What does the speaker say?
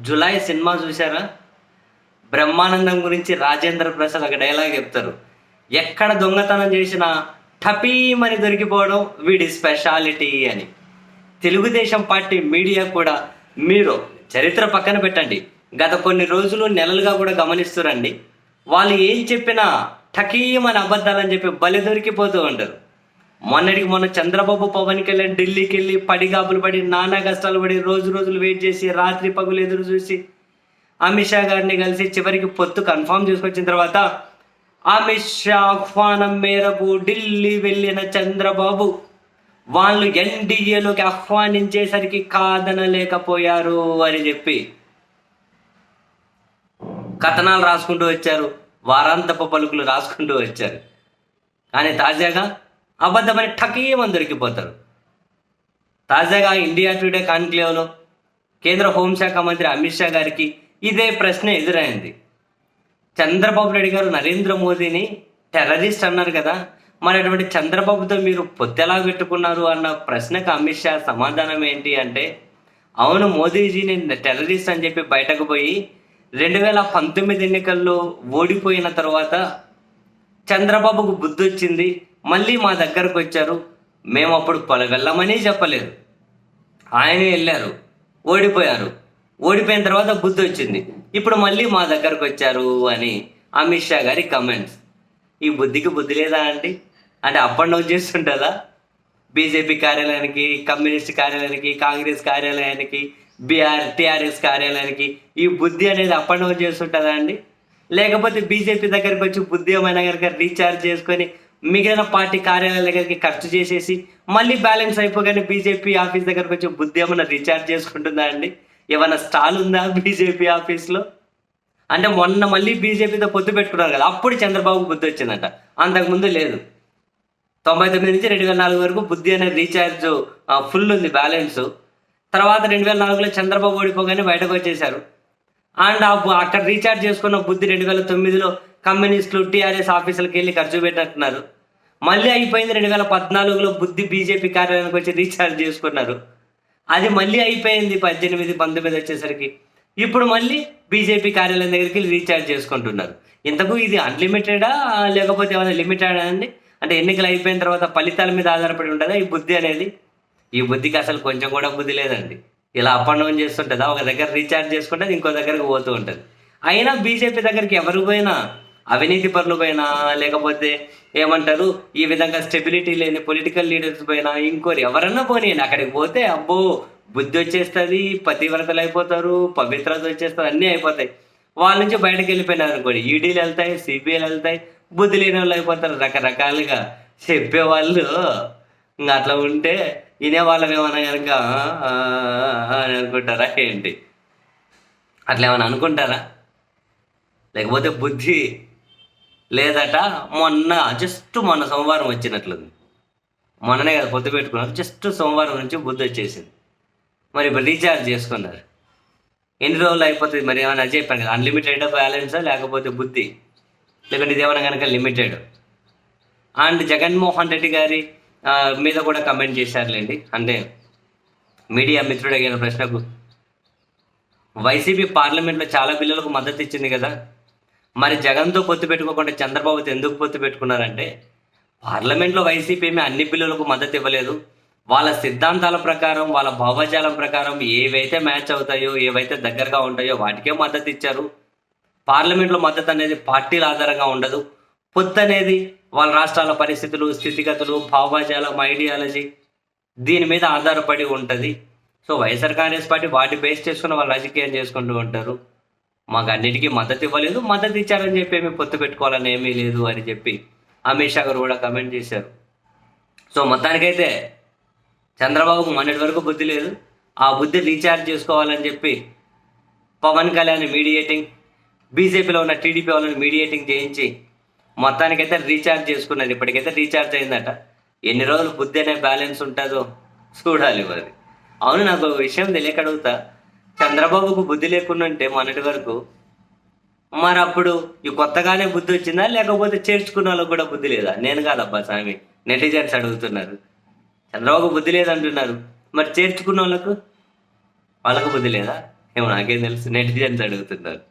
July cinema చూసారా బ్రహ్మానందం గురించి రాజేంద్ర ప్రసాద్ ఒక డైలాగ్ చెప్తారు. ఎక్కడ దొంగతనం చేసినా టపీమని దొరికిపోవడం వీడి స్పెషాలిటీ అని. తెలుగుదేశం పార్టీ మీడియా కూడా మీరు చరిత్ర పక్కన పెట్టండి. గత కొన్ని రోజులు నెలలుగా కూడా గమనిస్తురండి వాళ్ళు ఏం చెప్పినా టకీమని అబద్ధాలని చెప్పి బలి దొరికిపోతూ ఉంటారు. మొన్నటికి మొన్న చంద్రబాబు పవన్ కళ్యాణ్ ఢిల్లీకి వెళ్ళి పడిగాపులు పడి నానా కష్టాలు పడి రోజు రోజులు వెయిట్ చేసి రాత్రి పగులు ఎదురు చూసి అమిత్ షా గారిని కలిసి చివరికి పొత్తు కన్ఫామ్ చేసుకొచ్చిన తర్వాత అమిత్ షా ఆహ్వానం మేరకు ఢిల్లీ వెళ్ళిన చంద్రబాబు వాళ్ళు ఎన్డీఏలోకి ఆహ్వానించేసరికి కాదనలేకపోయారు అని చెప్పి కథనాలు రాసుకుంటూ వచ్చారు. వారాంతపు పలుకులు రాసుకుంటూ వచ్చారు. కానీ తాజాగా అబద్ధమని టకీయమని దొరికిపోతారు తాజాగా ఇండియా టుడే కాన్క్లేవ్లో కేంద్ర హోంశాఖ మంత్రి అమిత్ షా గారికి ఇదే ప్రశ్న ఎదురైంది. చంద్రబాబు నాయుడు గారు నరేంద్ర మోదీని టెర్రరిస్ట్ అన్నారు కదా మరి అటువంటి చంద్రబాబుతో మీరు పొత్తెలా పెట్టుకున్నారు అన్న ప్రశ్నకు అమిత్ షా సమాధానం ఏంటి అంటే అవును మోదీజీని టెర్రరిస్ట్ అని చెప్పి బయటకు పోయి రెండు వేల పంతొమ్మిది ఎన్నికల్లో ఓడిపోయిన తర్వాత చంద్రబాబుకు బుద్ధి వచ్చింది మళ్ళీ మా దగ్గరకు వచ్చారు. మేము అప్పుడు పొల వెళ్ళమని చెప్పలేదు. ఆయనే వెళ్ళారు. ఓడిపోయారు. ఓడిపోయిన తర్వాత బుద్ధి వచ్చింది. ఇప్పుడు మళ్ళీ మా దగ్గరకు వచ్చారు అని అమిత్ షా గారి కమెంట్స్ ఈ బుద్ధికి బుద్ధి లేదా అండి? అంటే అప్ అండ్ డౌన్ చేస్తుంటుందా? బీజేపీ కార్యాలయానికి కమ్యూనిస్ట్ కార్యాలయానికి కాంగ్రెస్ కార్యాలయానికి బీఆర్ టీఆర్ఎస్ కార్యాలయానికి ఈ బుద్ధి అనేది అప్ అండ్ డౌన్ చేస్తుంటుందా అండి? లేకపోతే బీజేపీ దగ్గరికి వచ్చి బుద్ధి ఏమైనా కనుక రీఛార్జ్ చేసుకొని మిగిలిన పార్టీ కార్యాలయాల దగ్గరికి ఖర్చు చేసేసి మళ్ళీ బ్యాలెన్స్ అయిపోగానే బీజేపీ ఆఫీస్ దగ్గరకు వచ్చి బుద్ధి ఏమైనా రీఛార్జ్ చేసుకుంటుందా అండి? ఏమైనా స్టాల్ ఉందా బీజేపీ ఆఫీస్లో? అంటే మొన్న మళ్ళీ బీజేపీతో పొత్తు పెట్టుకున్నారు కదా అప్పుడు చంద్రబాబు బుద్ధి వచ్చిందంట. అంతకుముందు లేదు. తొంభై తొమ్మిది నుంచి రెండు వేల నాలుగు వరకు బుద్ధి అనే రీఛార్జ్ ఫుల్ ఉంది బ్యాలెన్స్. తర్వాత రెండు వేల నాలుగులో చంద్రబాబు ఓడిపోగానే బయటకు వచ్చేసారు అండ్ అక్కడ రీఛార్జ్ చేసుకున్న బుద్ధి రెండు వేల తొమ్మిదిలో కమ్యూనిస్టులు టీఆర్ఎస్ ఆఫీసులకు వెళ్ళి ఖర్చు పెట్టినట్టున్నారు. మళ్ళీ అయిపోయింది రెండు వేల పద్నాలుగులో బుద్ధి బీజేపీ కార్యాలయానికి వచ్చి రీఛార్జ్ చేసుకున్నారు. అది మళ్ళీ అయిపోయింది పద్దెనిమిది పంతొమ్మిది వచ్చేసరికి. ఇప్పుడు మళ్ళీ బీజేపీ కార్యాలయం దగ్గరికి వెళ్ళి రీఛార్జ్ చేసుకుంటున్నారు. ఇంతకు ఇది అన్లిమిటెడా లేకపోతే ఏమైనా లిమిటెడా అండి? అంటే ఎన్నికలు అయిపోయిన తర్వాత ఫలితాల మీద ఆధారపడి ఉంటుందా ఈ బుద్ధి అనేది? ఈ బుద్ధికి అసలు కొంచెం కూడా బుద్ధి లేదండి. ఇలా అప్ అండ్ డౌన్ చేస్తుంటుందా? ఒక దగ్గర రీఛార్జ్ చేసుకుంటే ఇంకో దగ్గరకు పోతూ ఉంటుంది. అయినా బీజేపీ దగ్గరికి ఎవరు పోయినా అవినీతి పరులు పోయినా లేకపోతే ఏమంటారు ఈ విధంగా స్టెబిలిటీ లేని పొలిటికల్ లీడర్స్ పోయినా ఇంకోరు ఎవరన్నా పోనీ అక్కడికి పోతే అబ్బో బుద్ధి వచ్చేస్తుంది పతివ్రతలు అయిపోతారు పవిత్రత వచ్చేస్తుంది అన్నీ అయిపోతాయి. వాళ్ళ నుంచి బయటకు వెళ్ళిపోయినారు అనుకోండి ఈడీలు వెళ్తాయి సిబిఐలు వెళ్తాయి బుద్ధి లేని వాళ్ళు అయిపోతారు రకరకాలుగా చెప్పేవాళ్ళు. ఇంకా అట్లా ఉంటే వినే వాళ్ళం ఏమన్నా కనుక అని అనుకుంటారా ఏంటి? అట్లా ఏమైనా అనుకుంటారా? లేకపోతే బుద్ధి లేదట మొన్న జస్ట్ మొన్న సోమవారం వచ్చినట్లుంది. మొన్ననే కదా పొద్దు పెట్టుకున్నారు జస్ట్ సోమవారం నుంచి బుద్ధి వచ్చేసింది. మరి ఇప్పుడు రీఛార్జ్ చేసుకున్నారు. ఎన్ని రోజులు అయిపోతుంది మరి ఏమైనా చెప్పాను కదా అన్లిమిటెడ్ బ్యాలెన్సా లేకపోతే బుద్ధి? లేకుంటే ఇది ఏమైనా కనుక లిమిటెడ్ అండ్ జగన్మోహన్ రెడ్డి గారి మీద కూడా కమెంట్ చేశారులేండి. అంటే మీడియా మిత్రుడు అడిగిన ప్రశ్నకు వైసీపీ పార్లమెంట్లో చాలా బిల్లులకు మద్దతు ఇచ్చింది కదా. మరి జగన్తో పొత్తు పెట్టుకోకుండా చంద్రబాబుతో ఎందుకు పొత్తు పెట్టుకున్నారంటే పార్లమెంట్లో వైసీపీ ఏమీ అన్ని బిల్లులకు మద్దతు ఇవ్వలేదు. వాళ్ళ సిద్ధాంతాల ప్రకారం వాళ్ళ భావజాలం ప్రకారం ఏవైతే మ్యాచ్ అవుతాయో ఏవైతే దగ్గరగా ఉంటాయో వాటికే మద్దతు ఇచ్చారు. పార్లమెంట్లో మద్దతు అనేది పార్టీల ఆధారంగా ఉండదు. పొత్తు అనేది వాళ్ళ రాష్ట్రాల పరిస్థితులు స్థితిగతులు భావజాలం ఐడియాలజీ దీని మీద ఆధారపడి ఉంటుంది. సో వైఎస్ఆర్ కాంగ్రెస్ పార్టీ వాటి బేస్ చేసుకుని వాళ్ళు రాజకీయం చేసుకుంటూ ఉంటారు. మాకు అన్నిటికీ మద్దతు ఇవ్వలేదు మద్దతు ఇచ్చారని చెప్పి ఏమి పొత్తు పెట్టుకోవాలని ఏమీ లేదు అని చెప్పి అమిత్ షా గారు కూడా కమెంట్ చేశారు. సో మొత్తానికైతే చంద్రబాబుకు మొన్నటి వరకు బుద్ధి లేదు. ఆ బుద్ధి రీఛార్జ్ చేసుకోవాలని చెప్పి పవన్ కళ్యాణ్ మీడియేటింగ్ బీజేపీలో ఉన్న టీడీపీ వాళ్ళని మీడియేటింగ్ చేయించి మొత్తానికైతే రీఛార్జ్ చేసుకున్నారు ఇప్పటికైతే రీఛార్జ్ అయిందట. ఎన్ని రోజులు బుద్ధి అనే బ్యాలెన్స్ ఉంటుందో చూడాలి మరి. అవును నాకు విషయం తెలియకడుగుతా చంద్రబాబుకు బుద్ధి లేకుండా ఉంటే మొన్నటి వరకు మరి అప్పుడు ఈ కొత్తగానే బుద్ధి వచ్చిందా? లేకపోతే చేర్చుకున్న వాళ్ళకి కూడా బుద్ధి లేదా? నేను కాదబ్బా స్వామి నెటిజన్స్ అడుగుతున్నారు. చంద్రబాబు బుద్ధి లేదంటున్నారు. మరి చేర్చుకున్న వాళ్ళకు? వాళ్ళకు బుద్ధి లేదా? ఏమో నాకేం తెలుసు నెటిజన్స్ అడుగుతున్నారు.